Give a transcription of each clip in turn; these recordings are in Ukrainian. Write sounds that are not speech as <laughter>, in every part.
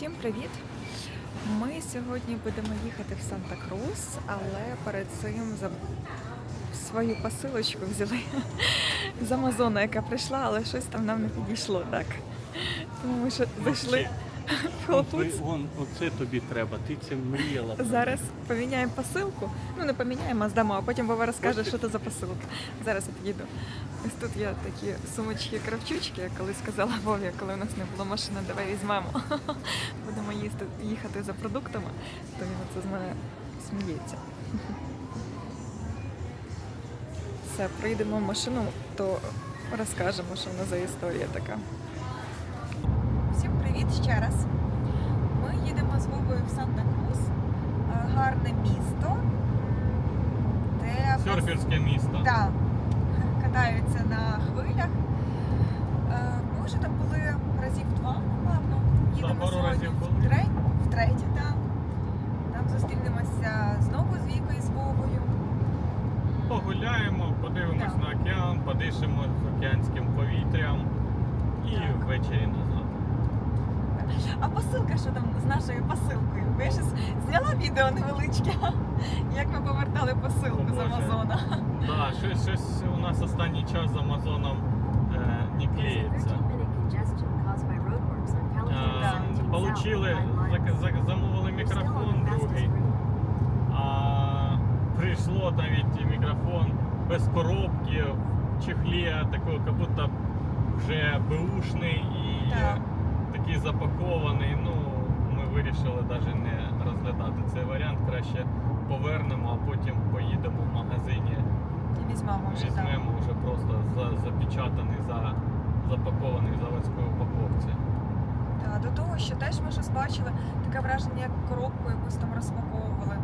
Всім привіт! Ми сьогодні будемо їхати в Санта-Крус, але перед цим за свою посилочку взяли з Амазона, яка прийшла, але щось там нам не підійшло так. Тому ми зайшли Whole Foods. Вон, оце тобі треба, ти це мріяла. про Зараз поміняємо посилку. Ну не поміняємо, а здамо, а потім Вова розкаже, що це за посилка. Зараз я підійду. Ось тут є такі сумочки кравчучки, я колись сказала Вові, коли у нас не було машини, давай візьмемо. <laughs> Будемо їсти, їхати за продуктами, то він це з мене сміється. <laughs> Все, прийдемо в машину, то розкажемо, що вона за історія така. Привіт ще раз. Ми їдемо з Вовою в Санта-Крус. Е, Гарне місто, де Серферське місто. Да, <laughs> катаються на хвилях. Е, Ми вже там були разів два, напевно. Їдемо сьогодні втретє, так. Там зустрінемося знову з Вікою, з Вовою. Погуляємо, подивимось Так. на океан, подишимо з океанським повітрям і Так. ввечері назад. А посилка, що там з нашою посилкою? Бо я щось зняла відео невеличке, <laughs> як ми повертали посилку О, з. Амазона. Да, щось, щось у нас останній час з Амазоном е, не клеїться. Е, Получили, замовили мікрофон другий, а прийшло навіть мікрофон без коробки, в чехлі, такого, як будто вже беушний і Так. Такий запакований. Ну, ми вирішили навіть не розглядати цей варіант. Краще повернемо, а потім поїдемо в магазині. І візьмемо вже. Візьмемо вже просто за, запечатаний, за, запакований в заводській упаковці. Так, до того, що теж ми щось бачили, таке враження, як коробку якусь там розпаковували.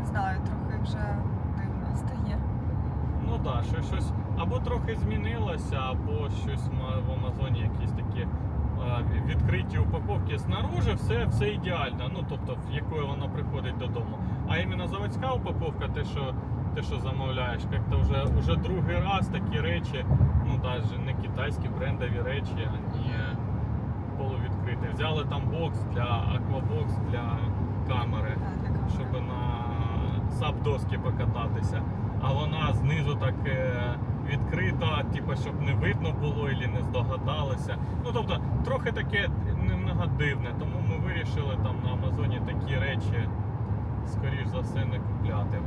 Не знаю, трохи вже дивно стає. Ну так, що, щось або трохи змінилося, або щось в Амазоні якісь такі відкриті упаковки. Снаружи все, все ідеально, ну тобто, в якою воно приходить додому. А іменно заводська упаковка, те, що, те, що замовляєш, як-то вже, вже другий раз такі речі, ну навіть не китайські брендові речі, а не полувідкриті. Взяли там бокс для аквабокс для камери щоб на саб-доски покататися. А вона знизу так е, відкрита, типу, щоб не видно було і не здогадалися. Ну тобто, трохи таке немного дивне, тому ми вирішили там на Амазоні такі речі, скоріш за все, не купляти.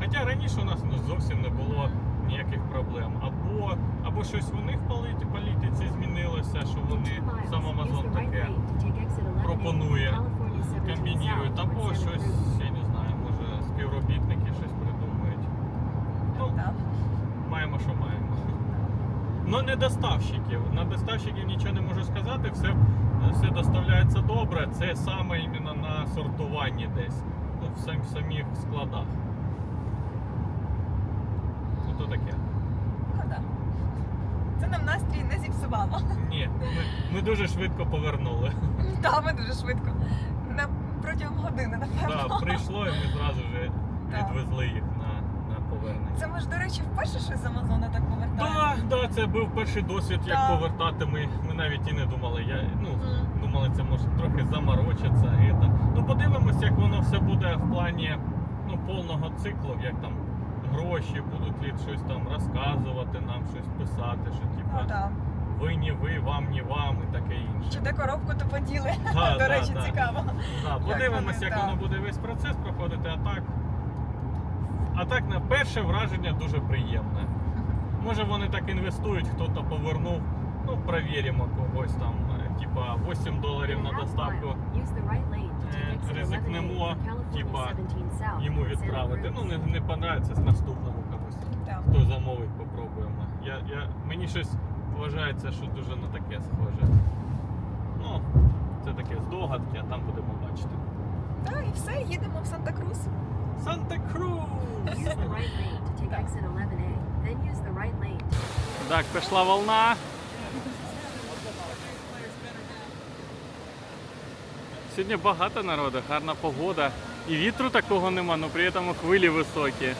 Хоча раніше у нас ну, зовсім не було ніяких проблем. Або, або щось у них в політи- політиці змінилося, що вони сам Амазон таке пропонує, комбінують, або щось, я не знаю, може співробітники щось придумають. Ну, Так. маємо, що маємо. Ну не доставщиків. На доставщиків нічого не можу сказати, все, все доставляється добре. Це саме іменно на сортуванні десь. Ну, в сам- самих складах. Ну то таке. Ну, да. Це нам настрій не зіпсувало. Ні, ми, ми дуже швидко повернули. <laughs> Так, ми дуже швидко. На, протягом години, напевно. Так, прийшло і ми зразу вже відвезли їх повернення. Це ми ж, до речі, вперше щось з Амазона так повертаємо. Так, да, це був перший досвід, як Так. повертати. Ми, ми навіть і не думали. Я, ну, Мгм. думали, це може трохи заморочиться. І так. Ну, подивимось, як воно все буде в плані ну, повного циклу, як там гроші, будуть ли щось там розказувати, нам щось писати, що Ну, типа так. ви ні ви, вам ні вам і таке інше. Чи де коробку то поділи? Да, <laughs> До да, речі, да. цікаво. Да, подивимось, вони, як да. воно буде весь процес проходити, а так. А так на перше враження дуже приємне. Може вони так інвестують, хто-то повернув, ну провіримо когось там, е, типа 8 доларів на доставку Е, ризикнемо, типа, йому відправити. Ну не, не понравиться з наступного. Так. Хто замовить, попробує. я, мені щось вважається, що дуже на таке схоже. Ну, це таке здогадки, а там будемо бачити. Так, і все, їдемо в Санта-Крус. Санта-Крус! Use the right lane to take exit 11A. Then use the right lane to Так, пішла волна. Сьогодні багато народу, гарна погода. І вітру такого нема, але при цьому хвилі високі.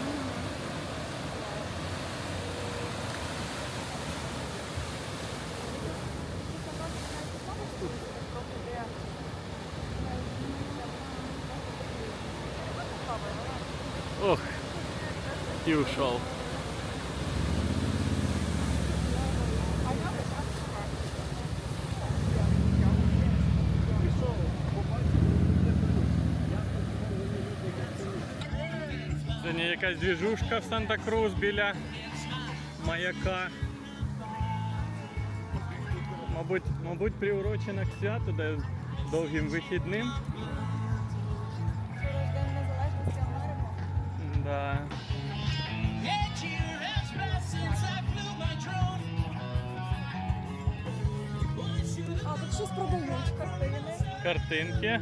і ушел. Сьогодні якась двіжушка в Санта-Крус біля маяка. Мабуть, мабуть, приурочена к святу, де довгим вихідним. День Незалежності Америки. Да. Продають картини. Картинки.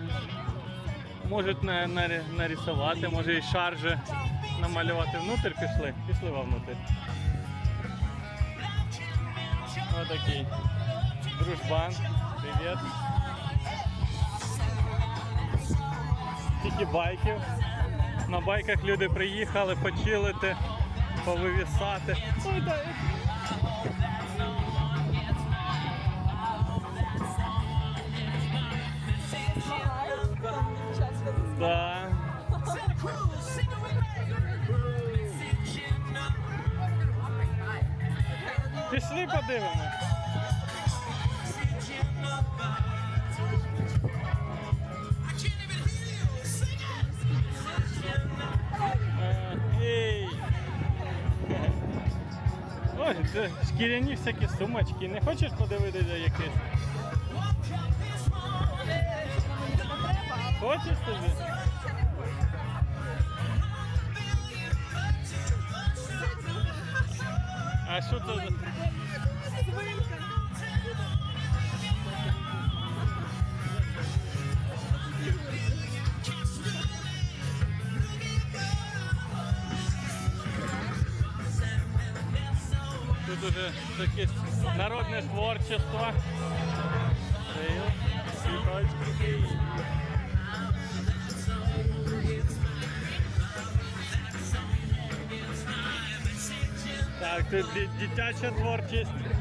Можуть на, на, нарисувати, може і шаржі намалювати. Внутрь пішли. Пішли вовнутрь. Отакий. Дружбан. Привіт. Тільки байків. На байках люди приїхали почилити, повивісати. Ой, Пішли подивимось. Е. Ой, це шкіряні всякі сумочки. Не хочеш подивитися якесь? Хочеш собі? А що це за. Тут уже таке народне творчество. Цветочки. Дитяча творчість.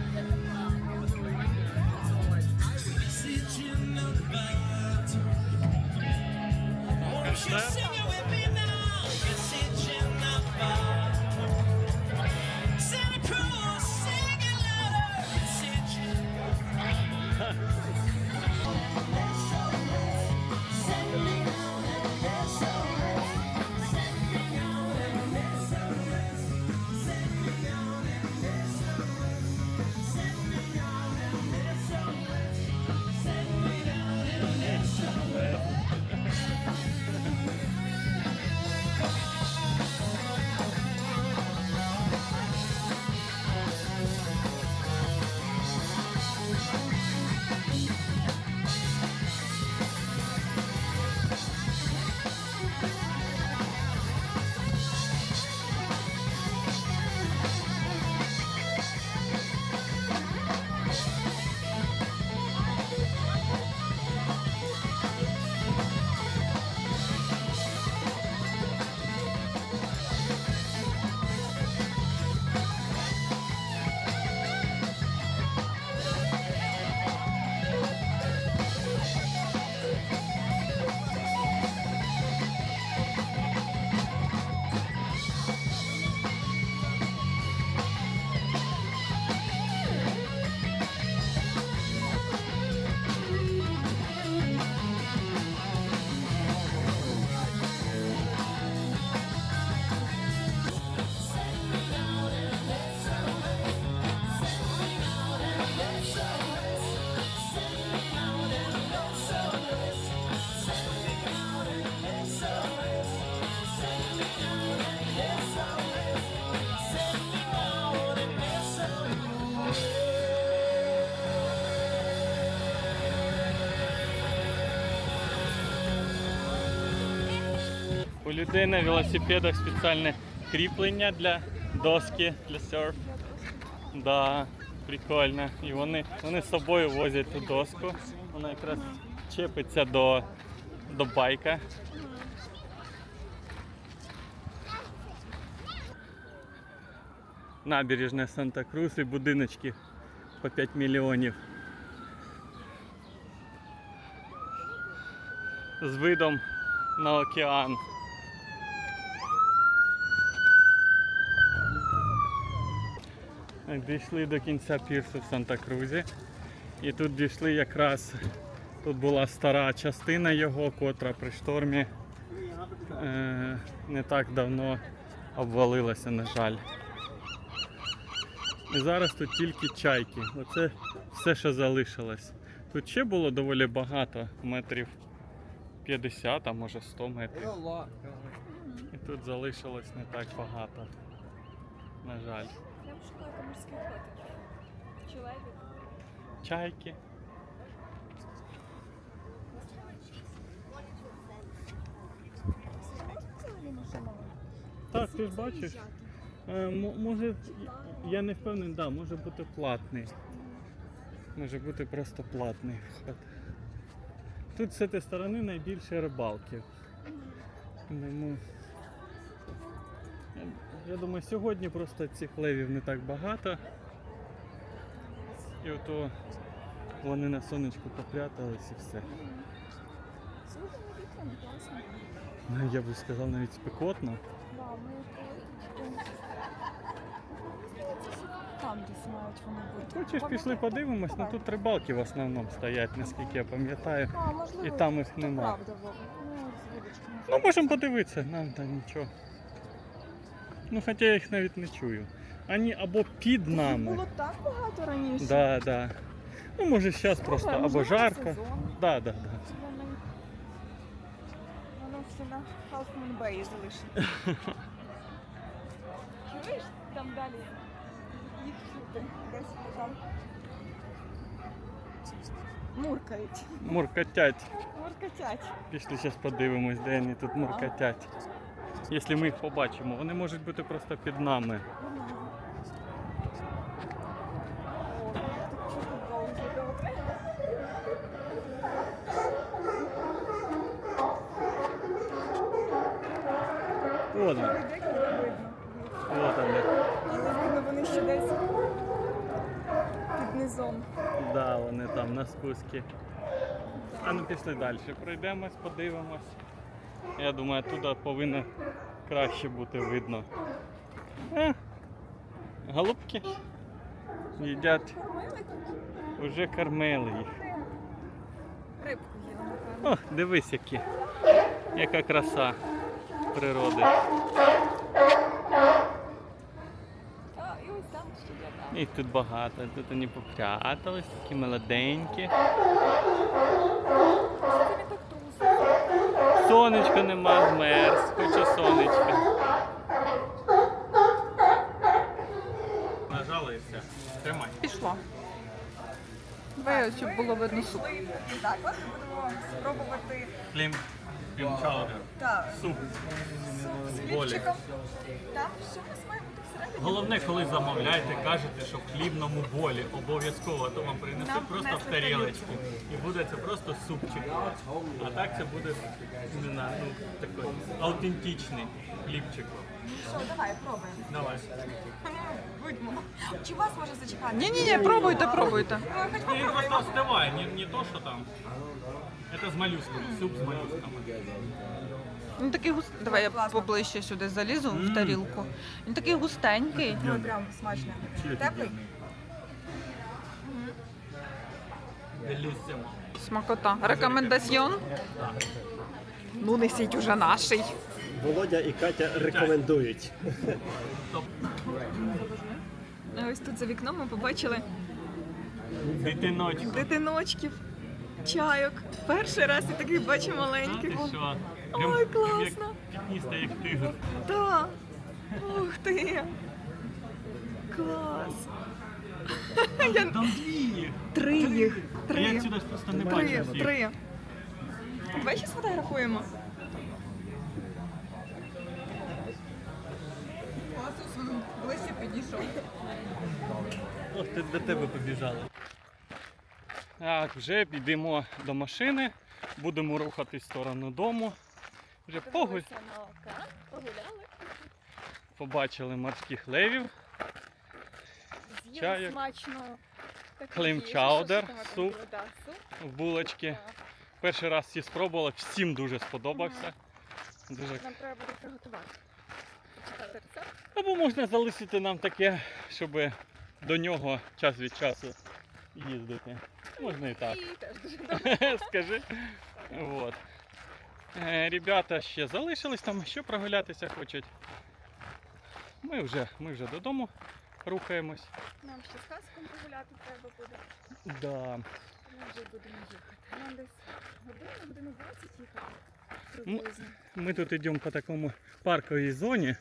Людей на велосипедах спеціальне кріплення для доски, для серф. Да, прикольно. І вони, вони з собою возять ту доску. Вона якраз чепиться до, до байка. Набережна Санта-Крус і будиночки по 5 мільйонів. З видом на океан. Дійшли до кінця пірсу в Санта-Крузі. І тут дійшли якраз, тут була стара частина його, котра при штормі е, не так давно обвалилася, на жаль. І зараз тут тільки чайки. Оце все, що залишилось. Тут ще було доволі багато, метрів 50, а може 100 метрів. І тут залишилось не так багато. На жаль. Я шукати морських котиків. Чи левів. Чайки. Так, ти ж бачиш. Е, мо- може, я не впевнений, да, може бути платний. Може бути просто платний вход. Тут з цієї сторони найбільше рибалки. Тому, я- думаю, сьогодні просто цих левів не так багато. І ото вони на сонечку попрятались і все. Ну, я би сказав навіть спекотно. Там десь мають вони бути. Хочеш, пішли подивимось, ну тут рибалки в основному стоять, наскільки я пам'ятаю. І там їх то нема. Правда, Вова. Ну. Ну, можемо подивитися, нам там нічого. Ну, хоча я їх навіть не чую. Ані або під нами. Було так багато раніше. Да, да. Ну, може, зараз просто Слухай, або можливо, жарко. сезон. Да, да, да. Воно, воно все на Half Moon Bay залишиться. <laughs> Чуєш, там далі їх чути. Десь там муркають. Муркотять. Муркотять. Пішли зараз подивимось, де вони тут муркотять. Якщо ми їх побачимо, вони можуть бути просто під нами. Так? От вони. От вони. Видно, вони ще десь під низом. Да, вони там на спуску. А ну пішли далі. Пройдемось, подивимось. Я думаю, туди повинно краще бути видно. А, голубки їдять. Уже кормили їх. Рибку напевно. О, дивись які. Яка краса природи. І. Їх тут багато. Тут вони попрятались, такі молоденькі. Це він так трусить. Сонечка нема, вмерз, хоче сонечка. Нажали і все. Тримай. Пішло. Давай, щоб було видно суп. Так, от ми будемо спробувати Клім, клім чаудер. так, Суп. з хлібчиком. Там все у нас має бути всередині. Головне, коли замовляєте, кажете, що в хлібному болі обов'язково, а то вам принесуть Нам просто в тарілочку. І буде це просто супчик. А так це буде не знаю, ну, такий автентичний хлібчик. Що, давай, пробуємо. Давай. Будьмо. Чи вас може зачекати? Ні, ні, ні, пробуйте, пробуйте. Ну, хоч Він попробуємо. просто остывает, не, не то, что там. Это с моллюсками, суп с моллюсками. Він такий густ... Давай я поближче сюди залізу в тарілку. Він такий густенький. Ну, прям смачно. Теплий? Смакота. Рекомендаціон? Ну, несіть уже наший. Володя і Катя рекомендують. Ось тут за вікном ми побачили Дитиночку. дитиночків, чайок. Перший раз я таких бачу маленьких. ти що? Ой, класно. Пітніста, як тигр. Так. Ух ти. Клас. Там дві. Три їх. Три. Я сюди просто не бачу. Три. Три. Давай ще сфотографуємо. Ближче підійшов. Ох, ти до тебе побіжали. Так, вже підемо до машини, будемо рухатись в сторону дому. Вже погуль... Погуляли. побачили морських левів, З'їли смачно. таку Клейм їжу. чаудер, Що ж там суп. Да, суп. в булочки. Перший раз всі спробували, всім дуже сподобався. Дуже... Нам треба буде приготувати. Або можна залишити нам таке, щоб до нього час від часу їздити. Можна і так. І теж дуже. <laughs> Скажи. Вот. Е, Ребята ще залишились там, що прогулятися хочуть. Ми вже, ми вже додому рухаємось. Нам ще з хаском погуляти треба буде. Да. Ми вже будемо їхати. Нам десь годину, годину 20 їхати. Приблизно. Ми тут йдемо по такому парковій зоні.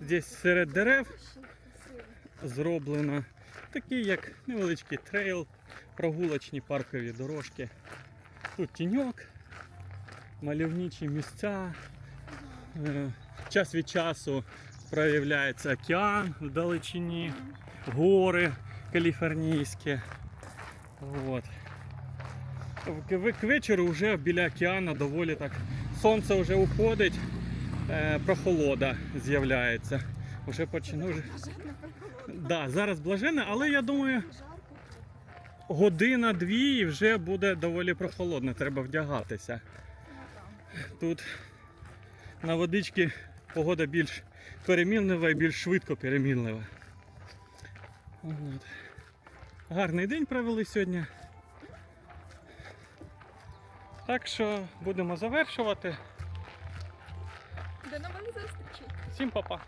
Здесь серед дерев зроблено такий як невеличкий трейл, прогулочні паркові дорожки. Тут тіньок, мальовничі місця. Е, Час від часу проявляється океан в далечині, гори каліфорнійські. От. К вечору вже біля океану доволі так. Сонце вже уходить, е, прохолода з'являється. Уже почну. Да, зараз блаженне, але я думаю, година-дві і вже буде доволі прохолодно, треба вдягатися. Тут на водичці погода більш перемінлива і більш швидко перемінлива. От. Гарний день провели сьогодні. Так що будемо завершувати. До нових зустрічей. Всім па-па!